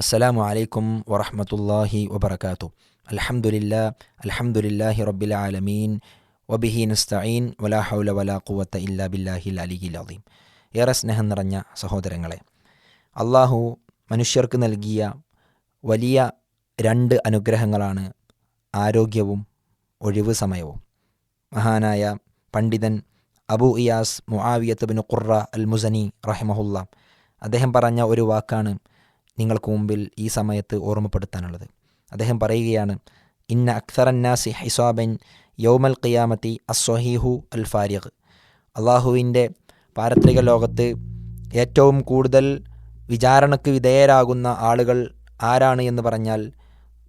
അസ്സലാമു അലൈക്കും വറഹമത്തല്ലാഹി വബർക്കാത്തു അലഹമുല്ല അൽഹംദുലില്ലാഹി റബ്ബിൽ ആലമീൻ. വബിഹി നസ്തഈൻ വലാ ഹൗല വലാ ഖുവത്ത ഇല്ലാ ബില്ലാഹിൽ അലിയിൽ അദീം. ഏറെ സ്നേഹം നിറഞ്ഞ സഹോദരങ്ങളെ അള്ളാഹു മനുഷ്യർക്ക് നൽകിയ വലിയ രണ്ട് അനുഗ്രഹങ്ങളാണ് ആരോഗ്യവും ഒഴിവ് സമയവും. മഹാനായ പണ്ഡിതൻ Abu Iyas Muawiyah bin Qurra al Muzani റഹിമഹുല്ല അദ്ദേഹം പറഞ്ഞ ഒരു വാക്കാണ് നിങ്ങൾക്ക് മുമ്പിൽ ഈ സമയത്ത് ഓർമ്മപ്പെടുത്താനുള്ളത്. അദ്ദേഹം പറയുകയാണ് ഇന്ന അക്സറന്നാസി ഹിസാബൻ യൗമൽ ഖിയാമത്തി അസ്വഹീഹു അൽ ഫാരിഖ് അള്ളാഹുവിന്റെ പാരത്രിക ലോകത്ത് ഏറ്റവും കൂടുതൽ വിചാരണയ്ക്ക് വിധേയരാകുന്ന ആളുകൾ ആരാണ് എന്ന് പറഞ്ഞാൽ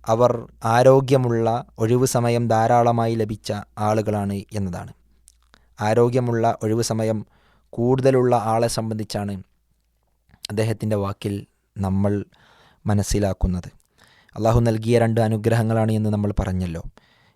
അവർ ആരോഗ്യമുള്ള ഒഴിവു സമയം ധാരാളമായി ലഭിച്ച ആളുകളാണ് എന്നതാണ്. ആരോഗ്യമുള്ള ഒഴിവു സമയം കൂടുതലുള്ള ആളെ സംബന്ധിച്ചാണ് അദ്ദേഹത്തിന്റെ വാക്കിൽ നമ്മൾ മനസ്സിലാക്കുന്നത്. അള്ളാഹു നൽകിയ രണ്ട് അനുഗ്രഹങ്ങളാണ് എന്ന് നമ്മൾ പറഞ്ഞല്ലോ.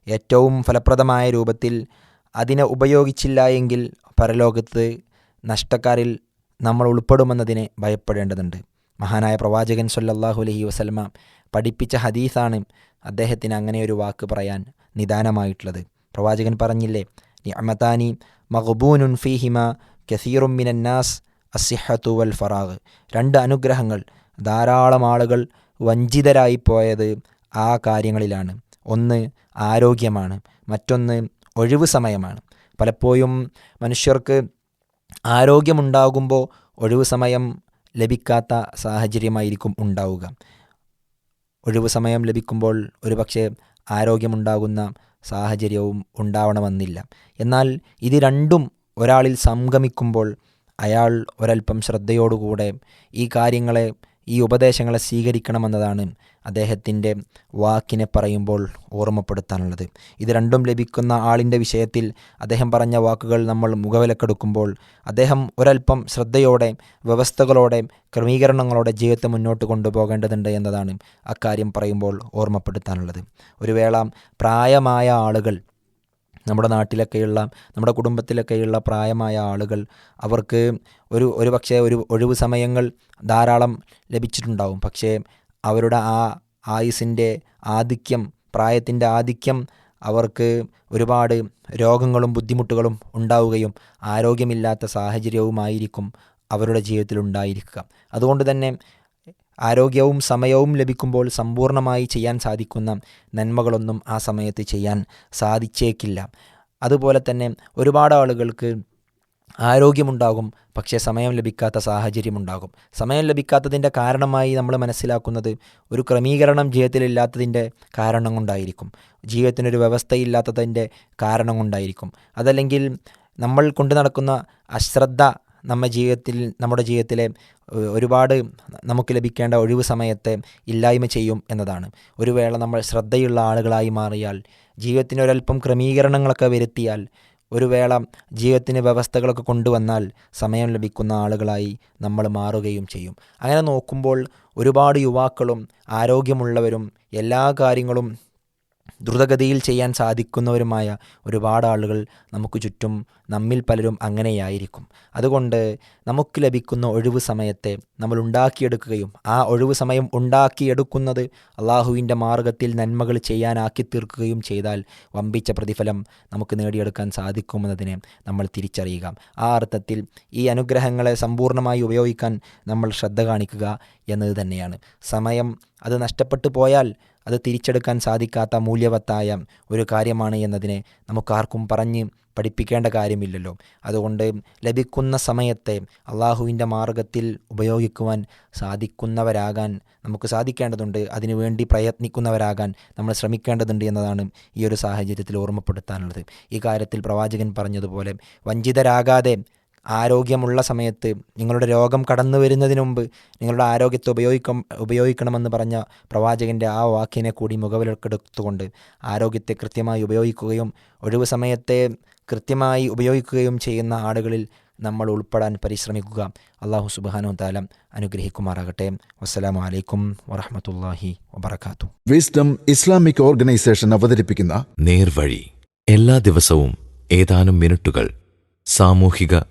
ഏറ്റവും ഫലപ്രദമായ രൂപത്തിൽ അതിനെ ഉപയോഗിച്ചില്ല എങ്കിൽ പരലോകത്ത് നഷ്ടക്കാരിൽ നമ്മൾ ഉൾപ്പെടുമെന്നതിനെ ഭയപ്പെടേണ്ടതുണ്ട്. മഹാനായ പ്രവാചകൻ സല്ലാഹു അലഹി വസ്ലമ പഠിപ്പിച്ച ഹദീസാണ് അദ്ദേഹത്തിന് അങ്ങനെ ഒരു വാക്ക് പറയാൻ നിദാനമായിട്ടുള്ളത്. പ്രവാചകൻ പറഞ്ഞില്ലേ നിഅമതാനി മഹബൂനുൻ ഫീഹിമ കസീറും മിനന്നാസ് അസിഹത്തു വൽ ഫറാഗ്. രണ്ട് അനുഗ്രഹങ്ങൾ ധാരാളം ആളുകൾ വഞ്ചിതരായി പോയത് ആ കാര്യങ്ങളിലാണ്. ഒന്ന് ആരോഗ്യമാണ് മറ്റൊന്ന് ഒഴിവ് സമയമാണ്. പലപ്പോഴും മനുഷ്യർക്ക് ആരോഗ്യമുണ്ടാകുമ്പോൾ ഒഴിവ് സമയം ലഭിക്കാത്ത സാഹചര്യമായിരിക്കും ഉണ്ടാവുക. ഒഴിവ് സമയം ലഭിക്കുമ്പോൾ ഒരുപക്ഷെ ആരോഗ്യമുണ്ടാകുന്ന സാഹചര്യവും ഉണ്ടാവണമെന്നില്ല. എന്നാൽ ഇത് രണ്ടും ഒരാളിൽ സംഗമിക്കുമ്പോൾ അയാൾ ഒരൽപ്പം ശ്രദ്ധയോടുകൂടെ ഈ കാര്യങ്ങളെ ഈ ഉപദേശങ്ങളെ സ്വീകരിക്കണമെന്നതാണ് അദ്ദേഹത്തിന്റെ വാക്കിനെ പറയുമ്പോൾ ഓർമ്മപ്പെടുത്താനുള്ളത്. ഇത് രണ്ടും ലഭിക്കുന്ന ആളിന്റെ വിഷയത്തിൽ അദ്ദേഹം പറഞ്ഞ വാക്കുകൾ നമ്മൾ മുഖവിലക്കെടുക്കുമ്പോൾ അദ്ദേഹം ഒരൽപ്പം ശ്രദ്ധയോടെ വ്യവസ്ഥകളോടെ ക്രമീകരണങ്ങളോടെ ജീവിതത്തെ മുന്നോട്ട് കൊണ്ടുപോകേണ്ടതുണ്ട് എന്നതാണ് അക്കാര്യം പറയുമ്പോൾ ഓർമ്മപ്പെടുത്താനുള്ളത്. ഒരു വേള പ്രായമായ ആളുകൾ നമ്മുടെ നാട്ടിലൊക്കെയുള്ള നമ്മുടെ കുടുംബത്തിലൊക്കെയുള്ള പ്രായമായ ആളുകൾ അവർക്ക് ഒരു ഒരു പക്ഷേ ഒരു ഒഴിവ് സമയങ്ങൾ ധാരാളം ലഭിച്ചിട്ടുണ്ടാവും. പക്ഷേ അവരുടെ ആ ആയുസിന്റെ ആധിക്യം പ്രായത്തിന്റെ ആധിക്യം അവർക്ക് ഒരുപാട് രോഗങ്ങളും ബുദ്ധിമുട്ടുകളും ഉണ്ടാവുകയും ആരോഗ്യമില്ലാത്ത സാഹചര്യവുമായിരിക്കും അവരുടെ ജീവിതത്തിൽ ഉണ്ടായിരിക്കുക. അതുകൊണ്ട് തന്നെ ആരോഗ്യവും സമയവും ലഭിക്കുമ്പോൾ സമ്പൂർണമായി ചെയ്യാൻ സാധിക്കുന്ന നന്മകളൊന്നും ആ സമയത്ത് ചെയ്യാൻ സാധിച്ചേക്കില്ല. അതുപോലെ തന്നെ ഒരുപാട് ആളുകൾക്ക് ആരോഗ്യമുണ്ടാകും പക്ഷേ സമയം ലഭിക്കാത്ത സാഹചര്യമുണ്ടാകും. സമയം ലഭിക്കാത്തതിന്റെ കാരണമായി നമ്മൾ മനസ്സിലാക്കുന്നത് ഒരു ക്രമീകരണം ജീവിതത്തിലില്ലാത്തതിന്റെ കാരണം കൊണ്ടായിരിക്കും ജീവിതത്തിനൊരു വ്യവസ്ഥയില്ലാത്തതിന്റെ കാരണം കൊണ്ടായിരിക്കും അതല്ലെങ്കിൽ നമ്മൾ കൊണ്ടു നടക്കുന്ന അശ്രദ്ധ നമ്മെ ജീവിതത്തിൽ നമ്മുടെ ജീവിതത്തിലെ ഒരുപാട് നമുക്ക് ലഭിക്കേണ്ട ഒഴിവ് സമയത്തെ ഇല്ലായ്മ ചെയ്യും എന്നതാണ്. ഒരു വേള നമ്മൾ ശ്രദ്ധയുള്ള ആളുകളായി മാറിയാൽ ജീവിതത്തിന് ഒരല്പം ക്രമീകരണങ്ങളൊക്കെ വരുത്തിയാൽ ഒരു വേള ജീവിതത്തിന് വ്യവസ്ഥകളൊക്കെ കൊണ്ടുവന്നാൽ സമയം ലഭിക്കുന്ന ആളുകളായി നമ്മൾ മാറുകയും ചെയ്യും. അങ്ങനെ നോക്കുമ്പോൾ ഒരുപാട് യുവാക്കളും ആരോഗ്യമുള്ളവരും എല്ലാ കാര്യങ്ങളും ദ്രുതഗതിയിൽ ചെയ്യാൻ സാധിക്കുന്നവരുമായ ഒരുപാട് ആളുകൾ നമുക്ക് ചുറ്റും നമ്മിൽ പലരും അങ്ങനെയായിരിക്കും. അതുകൊണ്ട് നമുക്ക് ലഭിക്കുന്ന ഒഴിവ് സമയത്തെ നമ്മൾ ഉണ്ടാക്കിയെടുക്കുകയും ആ ഒഴിവ് സമയം ഉണ്ടാക്കിയെടുക്കുന്നത് അള്ളാഹുവിന്റെ മാർഗത്തിൽ നന്മകൾ ചെയ്യാനാക്കി തീർക്കുകയും ചെയ്താൽ വമ്പിച്ച പ്രതിഫലം നമുക്ക് നേടിയെടുക്കാൻ സാധിക്കുമെന്നതിനെ നമ്മൾ തിരിച്ചറിയുക. ആ അർത്ഥത്തിൽ ഈ അനുഗ്രഹങ്ങളെ സമ്പൂർണമായി ഉപയോഗിക്കാൻ നമ്മൾ ശ്രദ്ധ കാണിക്കുക. എന്നത് തന്നെയാണ്. സമയം അത് നഷ്ടപ്പെട്ടു പോയാൽ അത് തിരിച്ചെടുക്കാൻ സാധിക്കാത്ത മൂല്യവത്തായ ഒരു കാര്യമാണ് എന്നതിനെ നമുക്കാർക്കും പറഞ്ഞ് പഠിപ്പിക്കേണ്ട കാര്യമില്ലല്ലോ. അതുകൊണ്ട് ലഭിക്കുന്ന സമയത്തെ അള്ളാഹുവിന്റെ മാർഗത്തിൽ ഉപയോഗിക്കുവാൻ സാധിക്കുന്നവരാകാൻ നമുക്ക് സാധിക്കേണ്ടതുണ്ട്. അതിനുവേണ്ടി പ്രയത്നിക്കുന്നവരാകാൻ നമ്മൾ ശ്രമിക്കേണ്ടതുണ്ട് എന്നതാണ് ഈ ഒരു സാഹചര്യത്തിൽ ഓർമ്മപ്പെടുത്താനുള്ളത്. ഈ കാര്യത്തിൽ പ്രവാചകൻ പറഞ്ഞതുപോലെ വഞ്ചിതരാകാതെ ആരോഗ്യമുള്ള സമയത്ത് നിങ്ങളുടെ രോഗം കടന്നു വരുന്നതിന് മുമ്പ് നിങ്ങളുടെ ആരോഗ്യത്തെ ഉപയോഗിക്കും ഉപയോഗിക്കണമെന്ന് പറഞ്ഞ പ്രവാചകന്റെ ആ വാക്കിനെ കൂടി മുഖവിലക്കെടുത്തുകൊണ്ട് ആരോഗ്യത്തെ കൃത്യമായി ഉപയോഗിക്കുകയും ഒഴിവ് സമയത്തെ കൃത്യമായി ഉപയോഗിക്കുകയും ചെയ്യുന്ന ആളുകളിൽ നമ്മൾ ഉൾപ്പെടാൻ പരിശ്രമിക്കുക. അള്ളാഹു സുബാനു താലം അനുഗ്രഹിക്കുമാറാകട്ടെ. വസ്സലാമു അലൈക്കും വറഹമത്തല്ലാഹി വബർക്കാത്തു വിസ്ഡം ഇസ്ലാമിക് ഓർഗനൈസേഷൻ അവതരിപ്പിക്കുന്ന നേർവഴി. എല്ലാ ദിവസവും ഏതാനും മിനിറ്റുകൾ സാമൂഹിക